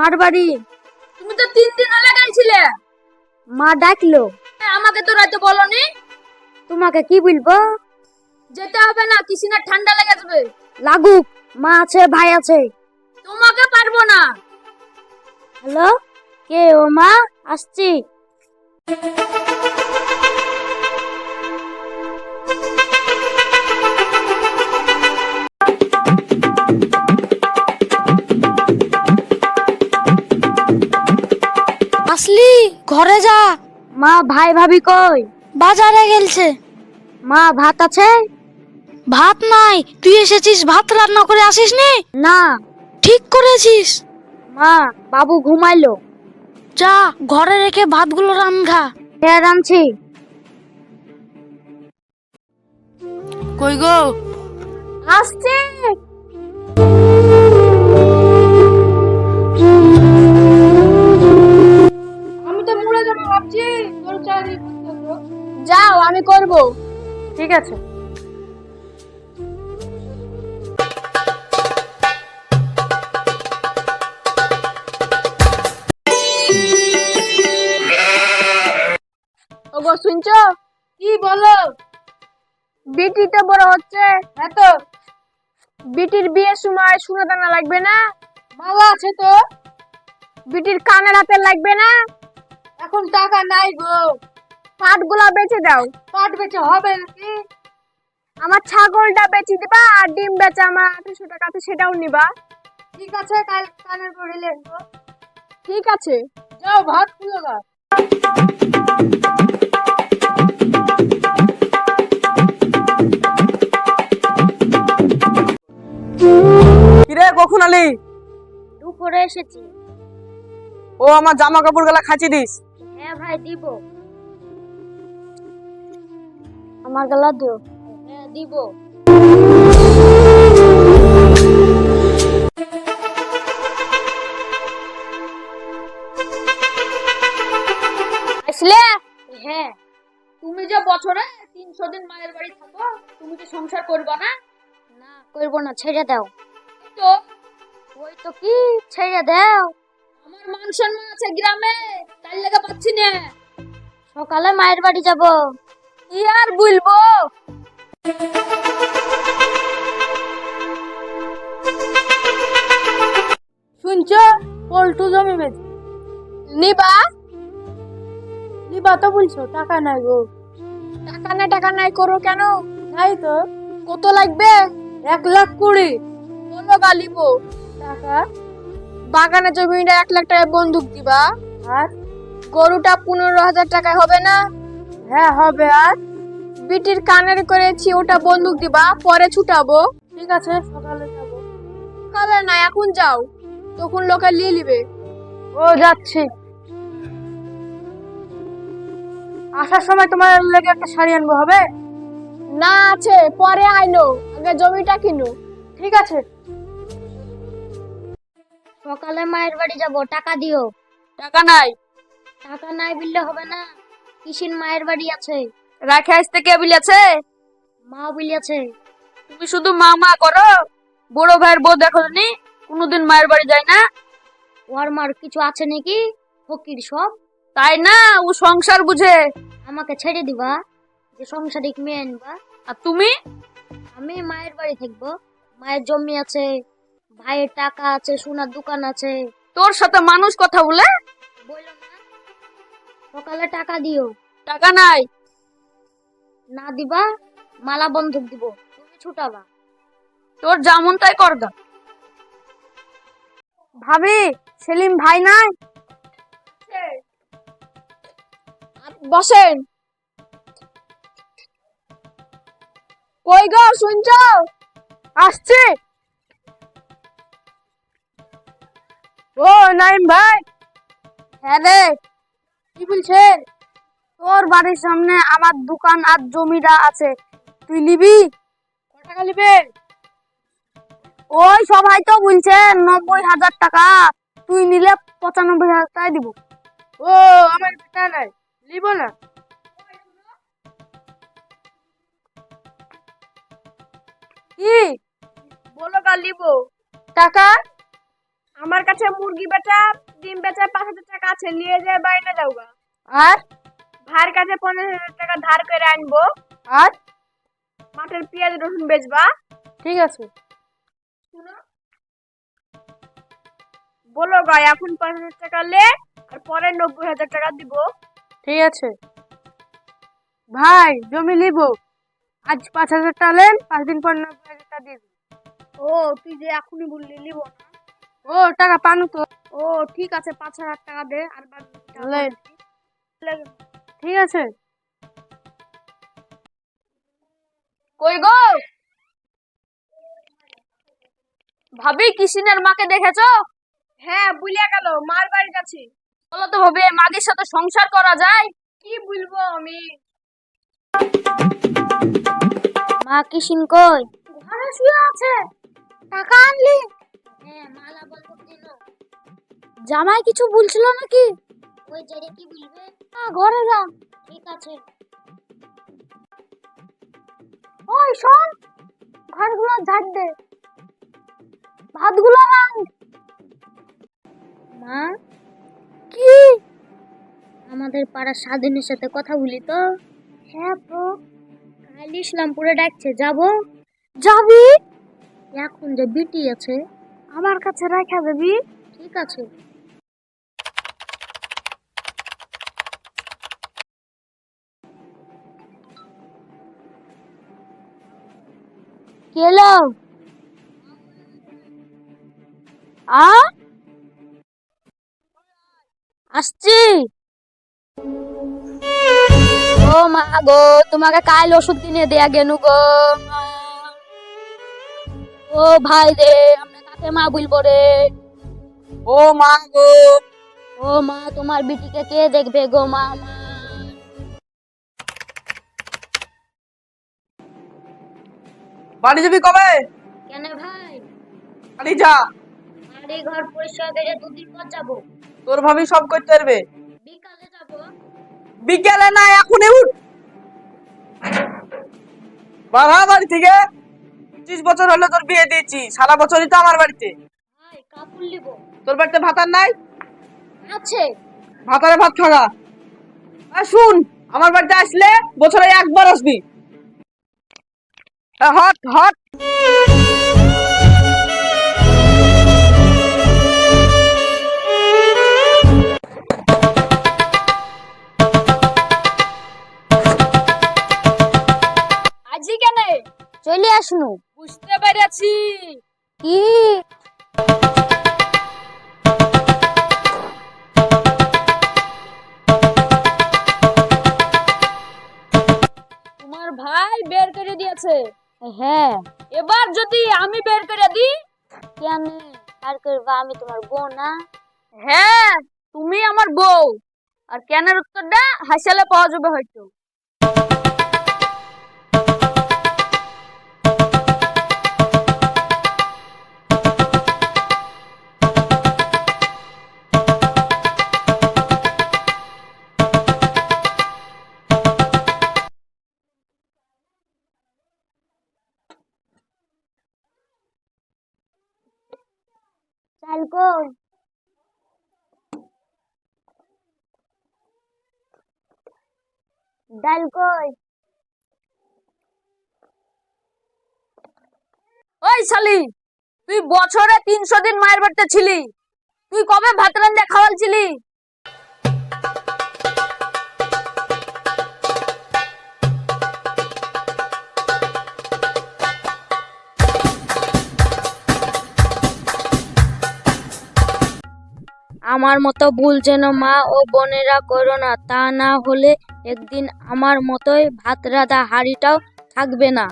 মার বাড়ি। তুমি তো তিন দিন হলে গেছিলে। মা ডাকলো। আমাকে তো রাতে বলনি। তোমাকে কি বলব? যেতে হবে না কিসিনা ঠান্ডা লেগে যাবে। লাগুক মা আছে ভাই আছে। তোমাকে পারব না। হ্যালো? কে ও মা? আসছি। ঘরে যা। মা ভাই ভাবি কই? বাজারে গেলছে। মা ভাত আছে? ভাত নাই। তুই এসেছিস ভাত রান্না করে আসিস নি। না ঠিক করেছিস। মা বাবু ঘুমাইলো। যা ঘরে রেখে ভাতগুলো রান্না হ্যাঁ রাঁধছি। কই গো? আসছে। যাও আমি করব। ঠিক আছে। ওগো শুনছো? কি বলো? বিটি তো বড় হচ্ছে হ্যাঁ তো বিটির বিয়ের সময় সোনা দানা লাগবে না? মালা আছে তো। বিটির কানের হাতে লাগবে না? এখন টাকা নাই গো। পাটগুলা বেচে দাও। পাট বেচে হবে নাকি? আমার ছাগলটা বেচে দিবা আর ডিম বেচে আমার আঠাশো টাকা আছে সেটাও নিবা। ঠিক আছে কাল কানের পরে লিখব ঠিক আছে। যাও ভাত খুলো গা কিরে কখন আলি দুপুরে এসেছি। ও আমার জামা কাপড়গুলা খাঁচি দিস। হ্যাঁ ভাই দিব। আমার গলা দিও। হ্যাঁ দিব। আসলে? হ্যাঁ। তুমি যে বছরে তিনশো দিন মায়ের বাড়ি থাকো তুমি কি সংসার করবা না? না করব না ছেড়ে দাও। তো। ওই তো কি? ছেড়ে দাও। আমার মান সম্মান আছে গ্রামে তাই লেগে পাচ্ছি না। সকালে মায়ের বাড়ি যাব। কি আর বলব? শুনছো? পল্টু জমি বেচি। নিবা? নিবা তো বলছো, টাকা নাই গো। টাকা না টাকা নাই, করো কেন? নাই তো। কত লাগবে? এক লাখ কুড়ি। বলো গালিবো টাকা? বাগানে জমিটা এক লাখ টাকায় বন্দুক দিবা। আর গরুটা পনেরো হাজার টাকায় হবে না? হ্যাঁ হবে আর। বিটির কানের করেছি ওটা বন্দুক দিবা, পরে ছুটাবো। ঠিক আছে, সকালে যাব। কালে না, এখন যাও। তখন লোকে নিয়ে নিবে। ও, যাচ্ছি। আসার সময় তোমার লেগে একটা শাড়ি আনব, হবে? না আছে, পরে আইনো। আগে জমিটা কিনো। ঠিক আছে। সকালে মায়ের বাড়ি যাব, টাকা দিও। টাকা নাই। টাকা নাই বিললে হবে না। কিসিন মায়ের বাড়ি আছে। রাখে আসতে কে বিলেছে মা বিলিয়াছে তুমি শুধু মা মা করো। বড় ভাইয়ের বউ দেখো নি কোনোদিন মায়ের বাড়ি যায় না। ওর মার কিছু আছে নাকি? ফকির সব। তাই না ও সংসার বুঝে। আমাকে ছেড়ে দিবা যে সংসারিক মেয়ে আনবা। আর তুমি? আমি মায়ের বাড়ি থাকব। মায়ের জমি আছে ভাইয়ের টাকা আছে সোনার দোকান আছে। তোর সাথে মানুষ কথা বলে? বলল না। সকালে টাকা দিও। টাকা নাই। না দিবা মালা বন্ধক দিব তুমি ছুটাবা। তোর যেমন তাই কর গা। ভাবি সেলিম ভাই নাই? বসেন। কই গো শুনছো? আসছে। ও নাইম ভাই। হ্যাঁ রে। কি বলছেন? তোর বাড়ির সামনে আমার দোকান আর জমিটা আছে। তুই নিবি? কত টাকা নিবেন? ওই সবাই তো বলছে নব্বই হাজার টাকা। তুই নিলে পঁচানব্বই হাজার টাকা দিব। ও, আমার টাকা নাই। নিব না। কি? বলো কাল নিব। টাকা? আমার কাছে মুরগি বেচা ডিম বেচা পাঁচ হাজার টাকা আছে নিয়ে যায় বাইরে যাওগা। আর? ভাইয়ের কাছে পঞ্চাশ হাজার টাকা ধার করে আনব। আর? মাঠের পেঁয়াজ রসুন বেচবা। ঠিক আছে। বলো গাই এখন পাঁচ হাজার টাকা লে আর পরে নব্বই হাজার টাকা দিব। ঠিক আছে। ভাই জমি নিব। আজ পাঁচ হাজার টাকা নেন পাঁচ দিন পর নব্বই হাজার টাকা দিয়ে। ও তুই যে এখনই বললি নিব না। ও টাকা পানু তো। ও ঠিক আছে পাঁচ হাজার টাকা দে আর ঠিক আছে। কই গো? ভাবি কিসিনের মাকে দেখেছ? হ্যাঁ বুলিয়া গেল মার বাড়ি যাচ্ছি বলো তো ভাবি মাগের সাথে সংসার করা যায়? কি বলব আমি? মা কিসিন কই? ঘরে শুয়ে আছে। টাকা আনলি? জামাই কিছু বলছিল নাকি? ওই কি বলবে? ঘরে যা ঠিক আছে। ওই শোন ঘরগুলো ঝাড় দে। ভাতগুলো মা? কি? আমাদের পাড়ার স্বাধীনের সাথে কথা বলি তো? হ্যাঁ তো কাল ইসলামপুরে ডাকছে যাব? যাবি? এখন যে বিটি আছে আমার কাছে রাখা দেবি ঠিক আছে। কেলো? আ? আসছি। ও মা গো, তোমাকে কাল ওষুধ কিনে দেয়া গেনু গো ও ভাই রে মা বলব রে ও মা গো। ও মা তোমার বিটিকে কে দেখবে গো মা? মা। বাড়ি যাবি কবে? কেন ভাই? বাড়ি যা। বাড়ি ঘর পরিষ্কার করে দুদিন পর যাব। তোর ভাবি সব করতে পারবে? বিকালে যাব। বিকেলে না এখনই উঠ। বাবা বাড়ি থেকে? পঁচিশ বছর হলো তোর বিয়ে দিয়েছি সারা বছরই তো আমার বাড়িতে। কাপড় নিব। তোর বাড়িতে ভাতার নাই? আছে। ভাতারে ভাত খাগা আর শুন আমার বাড়িতে আসলে বছরে একবার আসবি। Hot hot. আজি কেন? চলে আসনু। বুঝতে পেরেছি। কি তোমার ভাই বের করে দিয়েছে। হ্যাঁ। এবার যদি আমি বের করে দিই? কেন? আর করবা আমি তোমার বউ না। হ্যাঁ তুমি আমার বউ। আর কেনের উত্তরটা হাসালে পাওয়া যাবে হয়তো। ডাল কই ওই শালি, তুই বছরে তিনশো দিন মায়ের বাড়িতে ছিলি। তুই কবে ভাত রান্ধে খাওয়ালছিলি? আমার মতো ভুল যেন মা ও বোনেরা করো না, তা না হলে একদিন আমার মতোই ভাত রাধা হাড়িটাও থাকবে না।